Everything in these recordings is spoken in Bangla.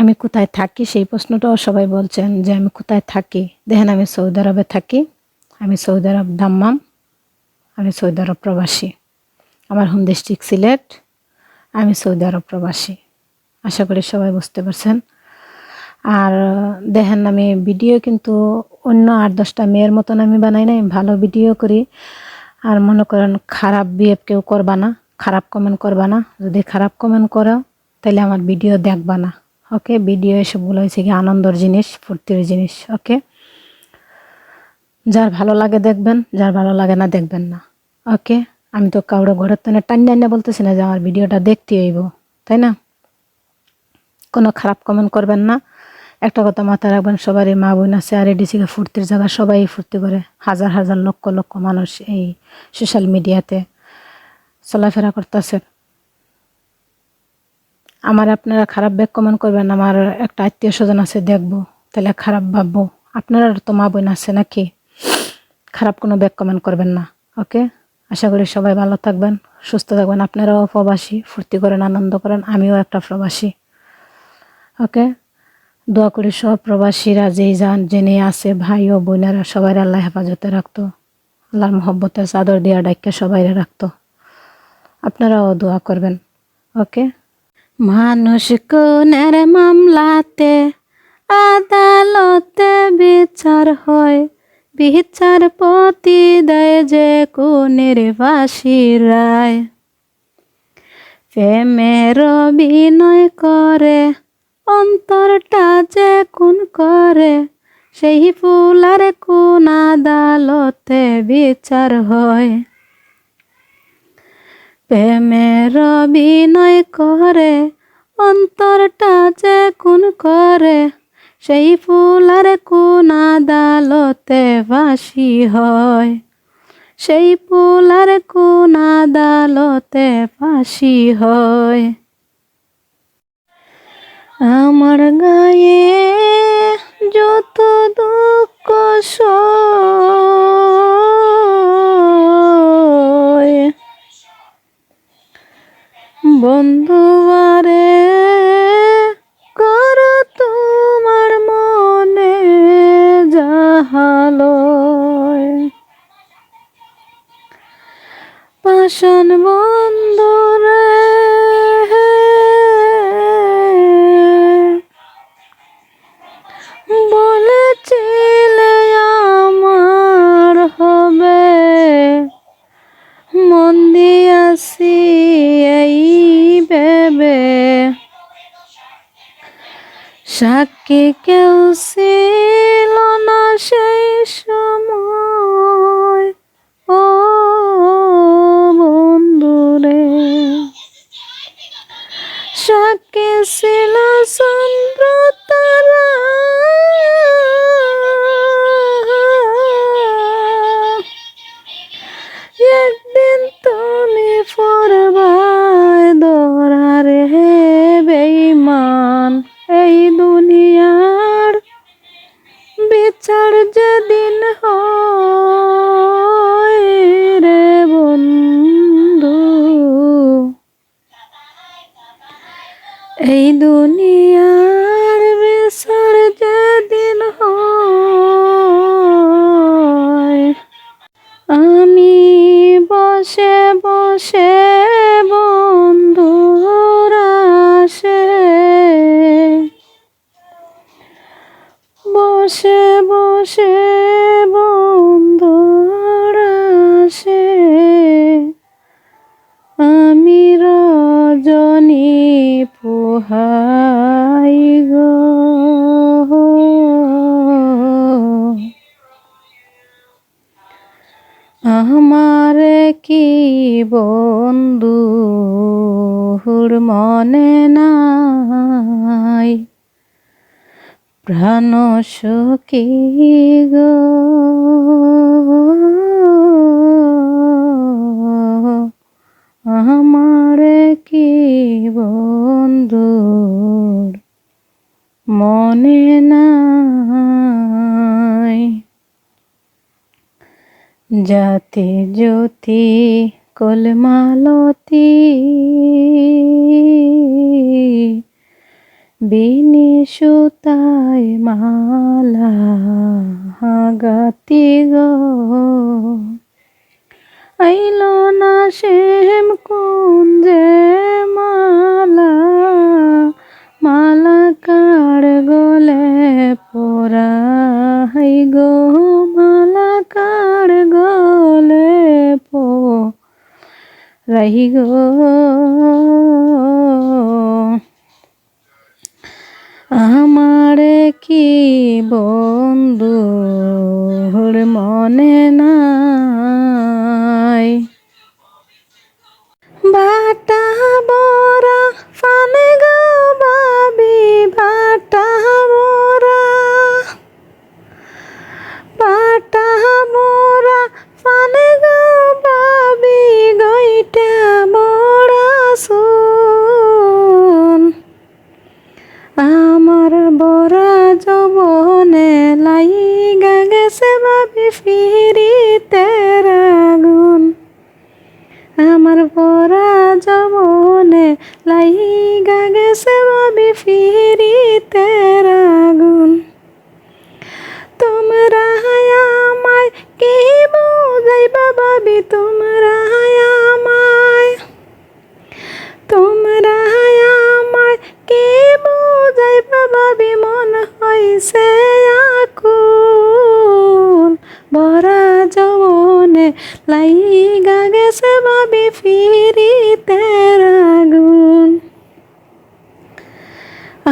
আমি কোথায় থাকি, সেই প্রশ্নটাও সবাই বলছেন যে আমি কোথায় থাকি। দেখেন, আমি সৌদি আরবে থাকি। আমি সৌদি আরব দাম্মাম। আমি সৌদি আরব প্রবাসী। আমার হোম ডিস্ট্রিক্ট সিলেট। আমি সৌদি আরব প্রবাসী। আশা করি সবাই বুঝতে পারছেন। আর দেখেন, আমি ভিডিও কিন্তু অন্য আট দশটা মেয়ের মতন আমি বানাই নাই। ভালো ভিডিও করি। আর মনে করেন, খারাপ বিহেভ কেউ করবা না। খারাপ কমেন্ট করবা না। যদি খারাপ কমেন্ট করো, তাহলে আমার ভিডিও দেখবা না। ওকে ভিডিও এসবগুলো হয়েছে কি? আনন্দর জিনিস, ফুর্তির জিনিস ওকে যার ভালো লাগে দেখবেন, যার ভালো লাগে না দেখবেন না ওকে আমি তো কাউরে ঘরের তনে টান টান্না বলতেছি না যে আমার ভিডিওটা দেখতে হইব, তাই না? কোনো খারাপ কমেন্ট করবেন না। একটা কথা মাথায় রাখবেন, সবারই মা বোন আছে আর এডিসিকে ফুর্তির জায়গা সবাই ফুর্তি করে। হাজার হাজার লক্ষ লক্ষ মানুষ এই সোশ্যাল মিডিয়াতে চলাফেরা করতেছে। আমার আপনারা খারাপ ব্যাগ কমেন্ট করবেন, আমার একটা আত্মীয় স্বজন আছে, দেখব। তাহলে খারাপ ভাববো। আপনারা তো মা বোন আছে নাকি? খারাপ কোনো ব্যাগ কমেন্ট করবেন না, ওকে? আশা করি সবাই ভালো থাকবেন, সুস্থ থাকবেন। আপনারাও প্রবাসী, ফুর্তি করেন, আনন্দ করেন, আমিও একটা প্রবাসী, ওকে? দোয়া করি সব প্রবাসীরা যেই যান, জেনে আছে, ভাই ও বোনেরা সবাই আল্লাহ হেফাজতে রাখতো। আল্লাহর মহব্বতে চাদর দেওয়া ডাক্কা সবাই রাখতো। আপনারাও দোয়া করবেন, ওকে? মানুষ কোনের মামলাতে আদালতে বিচার হয়। বিচারপতি দেয় যে কোনের বাসি রায়। প্রেমের অভিনয় করে, অন্তরটা যে কোন করে, সেই ফুলার কোন আদালতে বিচার হয়। প্রেমের অভিনয় করে, অন্তরটা যে কোন করে, সেই ফুলার কোন আদালতে বাসি হয়। সেই ফুলার কোন আদালতে ফাঁসি হয়। আমার গায়ে যত দুঃখ সয় বন্ধুবারে কর তোমার মনে যাহালয় পাষাণ বন্ধুরে সাক্ষী কেউ ছিল না সেই সময়। ও বন্ধুরে সাক্ষী ছিল এই দুনিয়ার বিচার যেদিন হয় আমি বসে বসে বন্ধুরা আসে। বসে বসে বন্ধুরা আমার কি বন্ধুর মনে নাই। প্রাণ সখী গো। আমার কি বন্ধুর মনে নাই? যাতে জ্যোতি কলমালতি। বিনি সুতায় মালা গাতি গো। আইল না সেম কুঞ্জে রহি গো আমার কি বন্ধুর মনে নাই লাইগা গেছে বাবি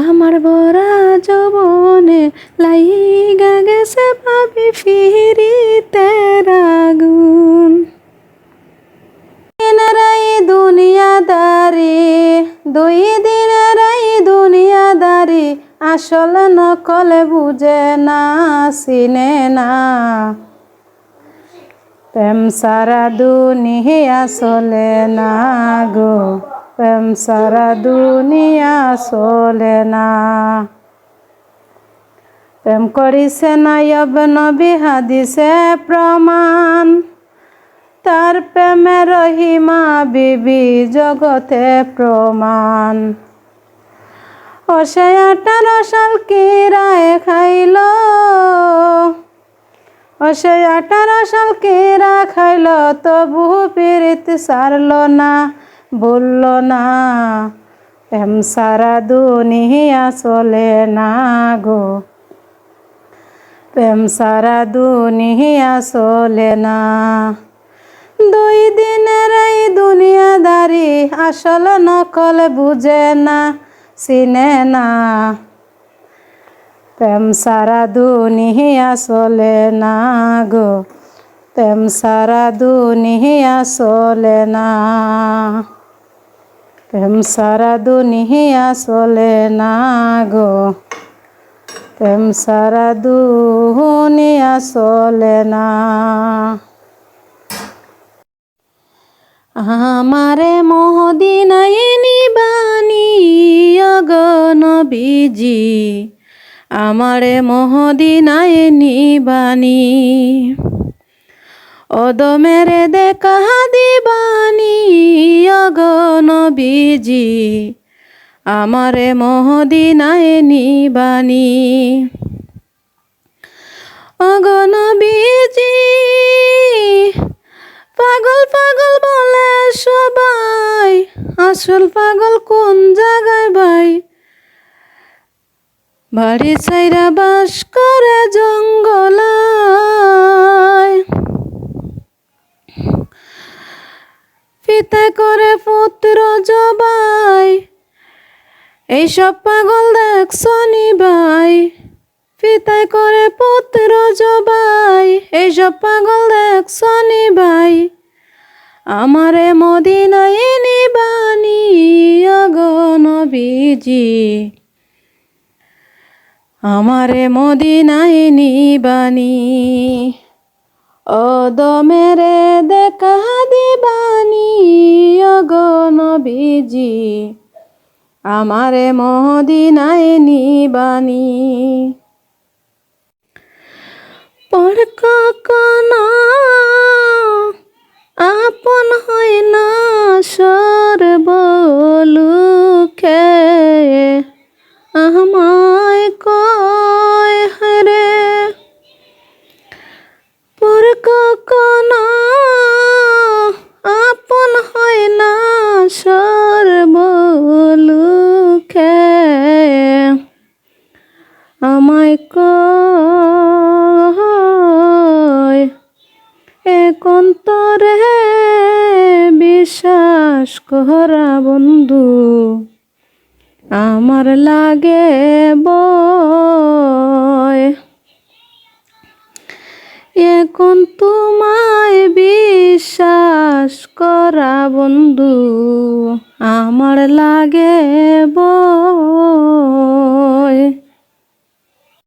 আমার বরা যৌবনে লাইগা গেছে ভাবি ফিরিতে রাগুন দিনেরাই দুনিয়াদারি, দুই দিনেরাই দুনিয়াদারি, আসল নকলে বুঝে না, চিনে না। প্রেম সারা দুনিয়া চলে না গো। প্রেম সারা দুনিয়া চলে না। প্রেম করিছে না নবী, হাদিসে প্রমাণ। তার প্রেমে রহিমা বিবি, জগতে প্রমাণ। ও সে আঠারো সাল কিরায় খাইল? ও সে আঠারো সাল কিরা খাইল? তবু পীড়িত সারল না। বলল, না প্রেম সারা দুনিয়া চলে না গো। প্রেম সারা দুনিয়া চলে না। দুই দিনের এই দুনিয়াদারি আসল নকল বুঝে না, চিনে না। প্রেম সারা দুনিয়া চলে না গো। প্রেম সারা দুনিয়া চলে না। প্রেম সারা দুনিয়া চলে না গো। প্রেম সারা দুনিয়া চলে না। আমারে মহদিনায় নিবানি অগনবীজি আমারে মহদিনায় নিবানি। অদমেরে দেখা দিবানি অগনবীজি আমারে মহদিনায় নিবানি। অগনবীজি পাগল পাগল বলে সবাই, আসল পাগল কোন জায়গায় ভাই? বাড়ি চাইরা বাস করে জঙ্গলায়। পিতা করে পুত্র জবাই। এইসব পাগল দেখছনি ভাই? পিতায় করে পুত্র জবাই। এইসব পাগল দেখছনি ভাই? আমারে মদিনায় নিবানি অগনবীজি আমারে মদিনায় নিবানি অদমেরে দেখা দিবানি অগনবীজি আমারে মদিনায় নিবানি। কখনো করা বন্ধু আমার লাগে বয়। এখন তোমায় বিশ্বাস করা বন্ধু আমার লাগে বয়।